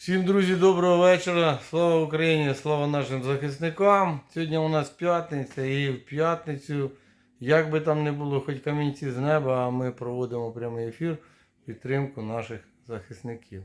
Всім друзі, доброго вечора. Слава Україні, слава нашим захисникам. Сьогодні у нас п'ятниця і в п'ятницю, як би там не було, хоч камінці з неба, а ми проводимо прямий ефір підтримку наших захисників.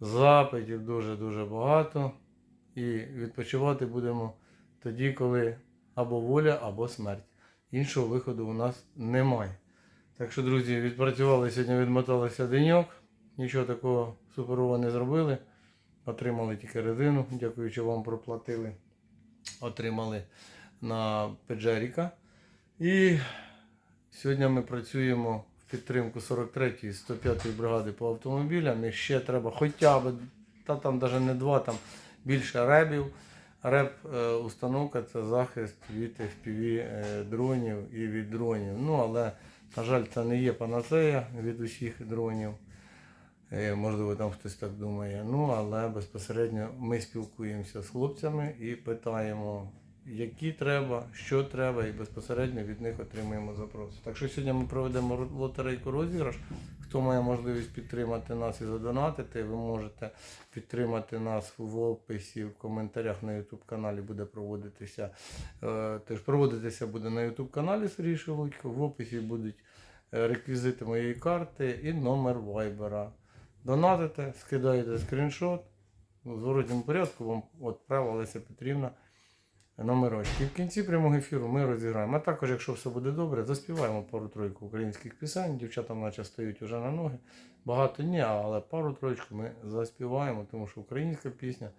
Запитів дуже-дуже багато. І відпочивати будемо тоді, коли або воля, або смерть. Іншого виходу у нас немає. Так що, друзі, відпрацювали сьогодні, відмоталися деньок. Нічого такого суперового не зробили. Отримали тільки резину, дякуючи вам проплатили. Отримали на Педжеріка. І сьогодні ми працюємо в підтримку 43-ї 105-ї бригади по автомобілям. І ще треба хоча б, та там навіть не два, там більше ребів. Реп е, установка це захист від FPV е, дронів і від дронів. Ну, але, на жаль, це не є панацея від усіх дронів. Е, Можливо, там хтось так думає. Ну, але безпосередньо ми спілкуємося з хлопцями і питаємо, які треба, що треба, і безпосередньо від них отримуємо запроси. Так що сьогодні ми проведемо ро- лотерейку розіграш. Хто має можливість підтримати нас і задонатити, ви можете підтримати нас в описі, в коментарях на YouTube каналі буде проводитися. е, Тож проводитися буде на YouTube каналі Сергій Шелудько. В описі будуть е, реквізити моєї карти і номер вайбера. Донатите, скидаєте скріншот. У зворотньому порядку вам відправила Леся Петрівна номерочки. І в кінці прямого ефіру ми розіграємо. А також, якщо все буде добре, заспіваємо пару-тройку українських пісень. Дівчата наче стають вже на ноги. Багато ні, але пару-тройку ми заспіваємо, тому що українська пісня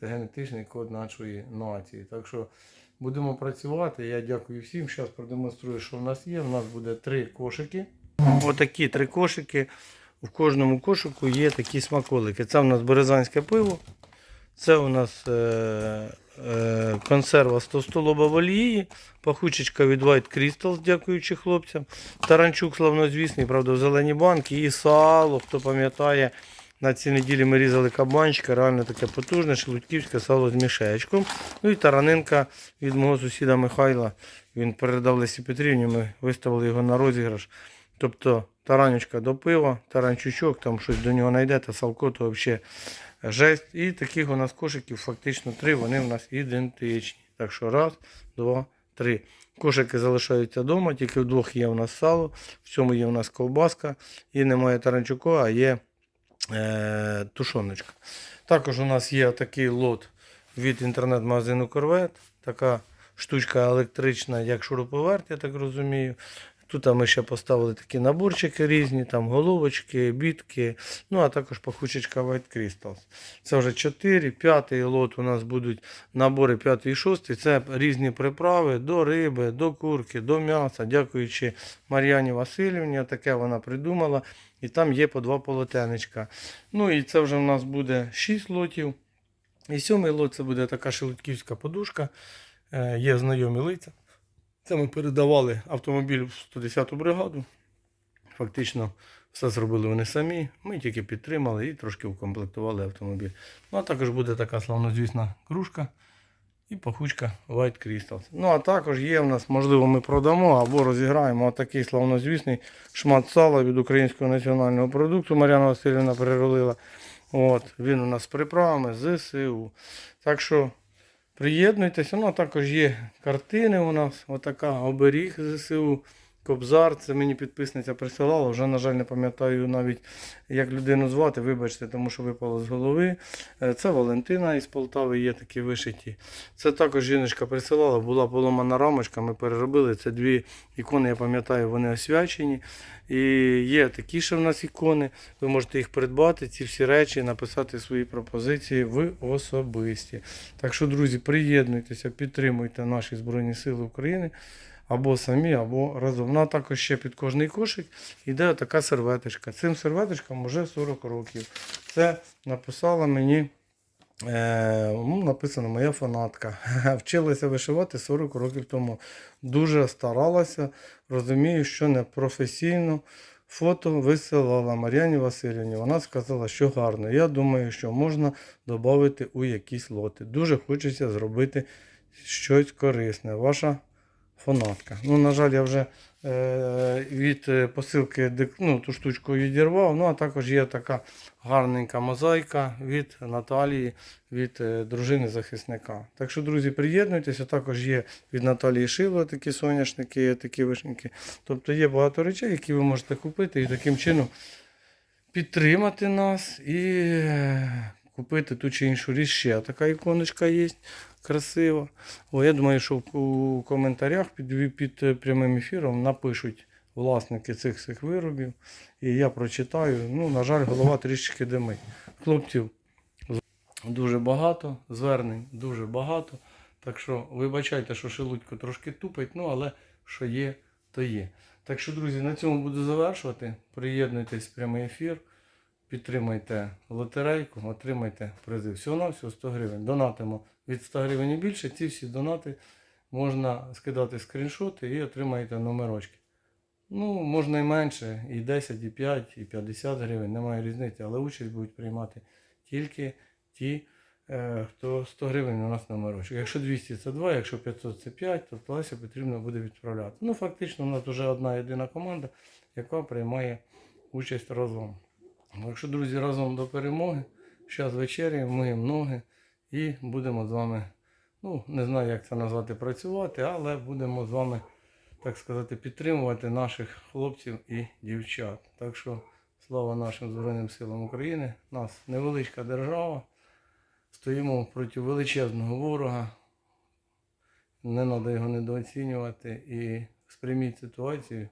це генетичний код нашої нації. Так що будемо працювати. Я дякую всім. Зараз продемонструю, що в нас є. У нас буде три кошики. Отакі три кошики. В кожному кошику є такі смаколики. Це у нас березанське пиво. Це у нас е, е, консерва з товстолоба в олії, пахучечка від White Crystals, дякуючи хлопцям. Таранчук славнозвісний, правда, в зелені банки. І сало, хто пам'ятає, на цій неділі ми різали кабанчика, реально таке потужне, шелудьківське сало з мішечком. Ну і таранинка від мого сусіда Михайла. Він передав Лесі Петрівні, ми виставили його на розіграш. Тобто таранючка до пива, таранчучок, там щось до нього знайдете, салко, то взагалі жесть. І таких у нас кошиків фактично три, вони у нас ідентичні. Так що раз, два, три. Кошики залишаються вдома, тільки в двох є у нас сало, в цьому є у нас ковбаска, і немає таранчуку, а є е, тушоночка. Також у нас є такий лот від інтернет-магазину Корвет. Така штучка електрична, як шуруповерт, я так розумію. Тут ми ще поставили такі наборчики різні, там головочки, бітки, ну а також пахучечка White Crystals. Це вже 4, 5 лот у нас будуть набори 5 і 6. Це різні приправи до риби, до курки, до м'яса. Дякуючи Мар'яні Васильівні, таке вона придумала. І там є по два полотенечка. Ну і це вже у нас буде 6 лотів. І сьомий лот це буде така шелудьківська подушка. Е, Є знайомі лиця. Це ми передавали автомобіль в 110-ту бригаду. Фактично все зробили вони самі. Ми тільки підтримали і трошки укомплектували автомобіль. Ну а також буде така славнозвісна кружка і пахучка White Crystals. Ну а також є в нас, можливо, ми продамо або розіграємо такий славнозвісний шмат сала від українського національного продукту. Мар'яна Васильівна переролила. От, він у нас з приправами ЗСУ. Так що приєднуйтеся. Ну, а також є картини у нас. Отака оберіг ЗСУ. Кобзар, це мені підписниця присилала. Вже, на жаль, не пам'ятаю навіть, як людину звати. Вибачте, тому що випало з голови. Е, Це Валентина із Полтави, є такі вишиті. Це також жіночка присилала, була поломана рамочка, ми переробили. Це дві ікони, я пам'ятаю, вони освячені. І є такі ще в нас ікони. Ви можете їх придбати, ці всі речі, написати свої пропозиції в особисті. Так що, друзі, приєднуйтеся, підтримуйте наші Збройні Сили України. Або самі, або разом. Ну, а також ще під кожний кошик йде така серветочка. Цим серветочкам вже 40 років. Це написала мені Е, ну, написано моя фанатка. Вчилася вишивати 40 років тому. Дуже старалася, розумію, що не професійно. Фото висилала Мар'яні Васильівні. Вона сказала, що гарно. Я думаю, що можна додати у якісь лоти. Дуже хочеться зробити щось корисне. Ваша фанатка. Ну, на жаль, я вже е, від е, посилки ну, ту штучку відірвав. Ну, а також є така гарненька мозаїка від Наталії, від е, дружини захисника. Так що, друзі, приєднуйтеся. Також є від Наталії Шило такі соняшники, такі вишеньки. Тобто є багато речей, які ви можете купити і таким чином підтримати нас і купити ту чи іншу річ. Ще така іконочка є красива. О, я думаю, що у коментарях під, під е, прямим ефіром напишуть власники цих цих виробів. І я прочитаю. Ну, на жаль, голова трішки димить. Хлопців дуже багато, звернень дуже багато. Так що вибачайте, що шелудько трошки тупить, ну але що є, то є. Так що, друзі, на цьому буду завершувати. Приєднуйтесь в прямий ефір, підтримайте лотерейку, отримайте призи. Всього на всього 100 гривень. Донатимо від 100 гривень і більше. Ці всі донати можна скидати скріншоти і отримаєте номерочки. Ну, можна і менше, і 10, і 5, і 50 гривень, немає різниці, але участь будуть приймати тільки ті, е, хто 100 гривень у нас номерочок. Якщо 200 це 2, якщо 500 це 5, то Леся потрібно буде відправляти. Ну, фактично, у нас вже одна єдина команда, яка приймає участь разом. Ну, Якщо, друзі, разом до перемоги, зараз вечеряємо, миємо ноги і будемо з вами, ну, не знаю, як це назвати, працювати, але будемо з вами, так сказати, підтримувати наших хлопців і дівчат. Так що слава нашим Збройним силам України. Нас невеличка держава. Стоїмо проти величезного ворога. Не треба його недооцінювати і сприйміть ситуацію,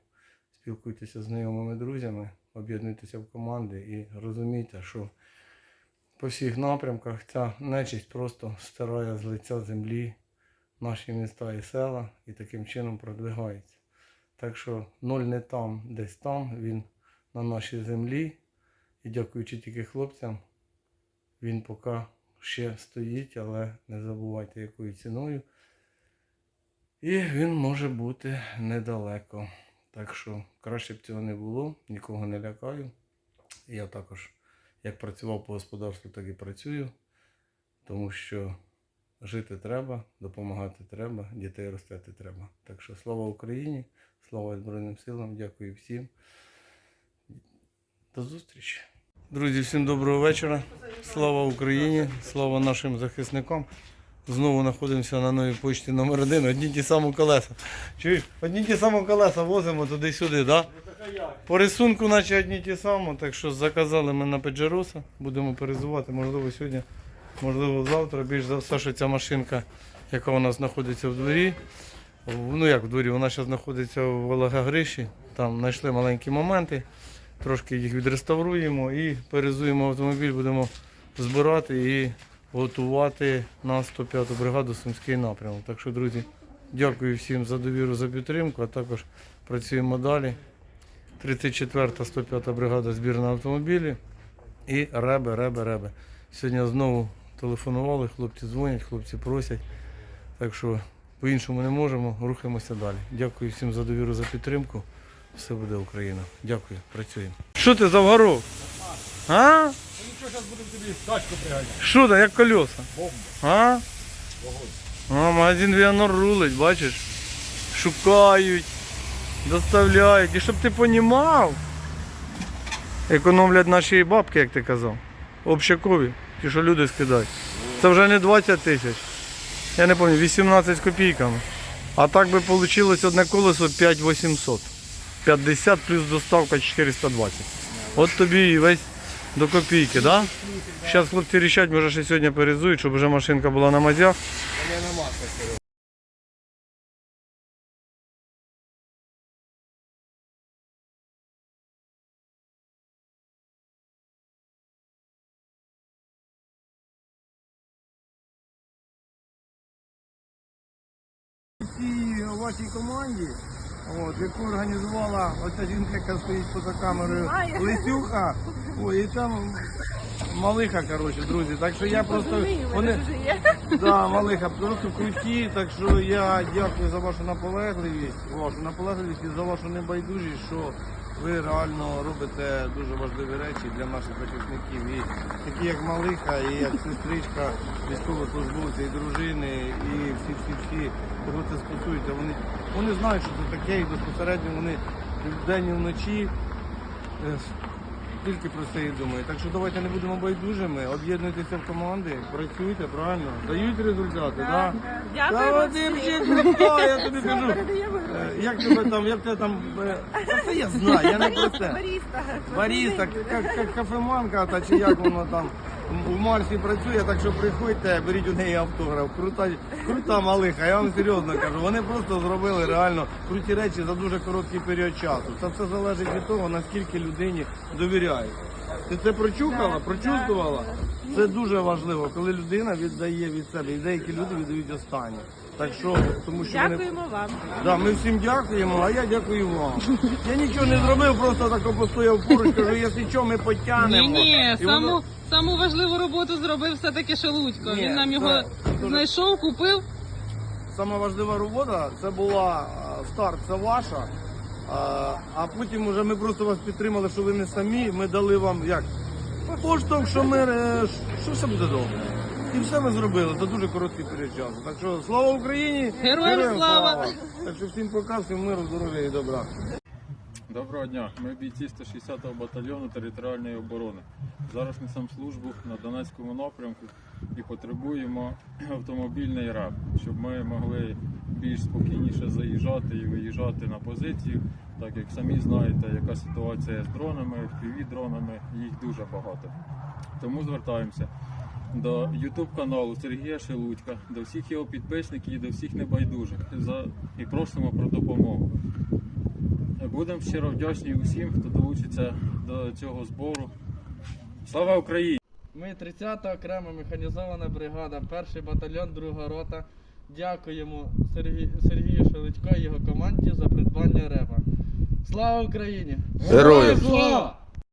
спілкуйтеся з знайомими друзями, об'єднуйтеся в команди і розумійте, що по всіх напрямках ця нечисть просто стирає з лиця землі наші міста і села і таким чином продвигається. Так що ноль не там, десь там, він на нашій землі. І дякуючи тільки хлопцям, він поки ще стоїть, але не забувайте якою ціною. І він може бути недалеко. Так що краще б цього не було, нікого не лякаю. Я також, як працював по господарству, так і працюю, тому що жити треба, допомагати треба, дітей ростити треба. Так що слава Україні, слава Збройним силам, дякую всім. До зустрічі. Друзі, всім доброго вечора. Слава Україні, слава нашим захисникам. Знову знаходимося на новій почті номер один. Одні ті самі колеса. Чуєш? Одні ті самі колеса возимо туди-сюди? Да? По рисунку, наче одні ті самі, так що заказали ми на Педжероса. Будемо перезувати, можливо, сьогодні, можливо, завтра. Більш за все, що ця машинка, яка у нас знаходиться в дворі. Ну як в дворі, вона зараз знаходиться в Олега Гриші. Там знайшли маленькі моменти. Трошки їх відреставруємо і перезуємо автомобіль, будемо збирати і готувати на 105-ту бригаду Сумський напрямок. Так що, друзі, дякую всім за довіру, за підтримку, а також працюємо далі. 34-та 105-та бригада збірна автомобілі і ребе, ребе, ребе. Сьогодні знову телефонували, хлопці дзвонять, хлопці просять. Так що по-іншому не можемо, рухаємося далі. Дякую всім за довіру, за підтримку. Все буде Україна. Дякую, працюємо. Що ти завгоров? А? Що, зараз будемо тобі тачку приганяти. Що це, як колеса? Бомба. А? Вогонь. А, магазин Віанор рулить, бачиш? Шукають, доставляють. І щоб ти понімав, економлять наші бабки, як ти казав. Общакові, ті, що люди скидають. Це вже не 20 тисяч. Я не пам'ятаю, 18 з копійками. А так би вийшло одне колесо 5800. 50 плюс доставка 420. От тобі і весь до копійки? Да? Зараз хлопці рішать, може ще сьогодні перезують, щоб вже машинка була на мазях. У вашій команді, от, яку організувала оця жінка, яка стоїть поза камерою. Лисюха, о, і там малиха, коротше, друзі. Так що я просто вони, да, малиха, просто круті, так що я дякую за вашу наполегливість, вашу наполегливість і за вашу небайдужість, що Ви реально робите дуже важливі речі для наших захисників. І такі як Малиха, і як сестричка, військовослужбовці, і дружини, і всі-всі-всі, кого це стосується, вони, вони знають, що це таке, і безпосередньо вони вдень і вночі е, тільки про це і думаю. Так що давайте не будемо байдужими, об'єднуйтеся в команди, працюйте, правильно, дають результати? Да? Та Дякую. Вадимчик, крута, я тобі кажу. Е, Як тебе там, як тебе там, е, та це я знаю, я не про це. Баріста. Баріста, як, як кафеманка, та чи як воно там у Марсі працює, так що приходьте, беріть у неї автограф. Крута, крута малиха, я вам серйозно кажу. Вони просто зробили реально круті речі за дуже короткий період часу. Це все залежить від того, наскільки людині довіряють. Ти це прочухала, прочувствувала? Це дуже важливо, коли людина віддає від себе, і деякі люди віддають останнє. Так що, тому що вони Дякуємо вам. Да, ми всім дякуємо, а я дякую вам. Я нічого не зробив, просто так постояв поруч, кажу, якщо що, ми потягнемо. Ні, ні, І воно- саму, саму важливу роботу зробив все-таки Шелудько. Ні, Він нам це його дуже- знайшов, купив. Сама важлива робота це була старт, це ваша. А, а потім вже ми просто вас підтримали, що ви не самі. Ми дали вам як поштовх, що ми е, що все буде добре. І все ми зробили за дуже короткий період часу. Так що слава Україні! Героям слава! Так що всім пока, всім миру, здоров'я і добра. Доброго дня. Ми бійці 160-го батальйону територіальної оборони. Зараз несемо службу на Донецькому напрямку і потребуємо автомобільний раб, щоб ми могли більш спокійніше заїжджати і виїжджати на позицію, так як самі знаєте, яка ситуація з дронами, fpv дронами їх дуже багато. Тому звертаємося до YouTube каналу Сергія Шелудька, до всіх його підписників і до всіх небайдужих за і просимо про допомогу. Будемо щиро вдячні усім, хто долучиться до цього збору. Слава Україні! Ми 30-та окрема механізована бригада, перший батальйон, друга рота. Дякуємо Сергію, Сергію Шелудько і його команді за придбання реба. Слава Україні! Героям слава!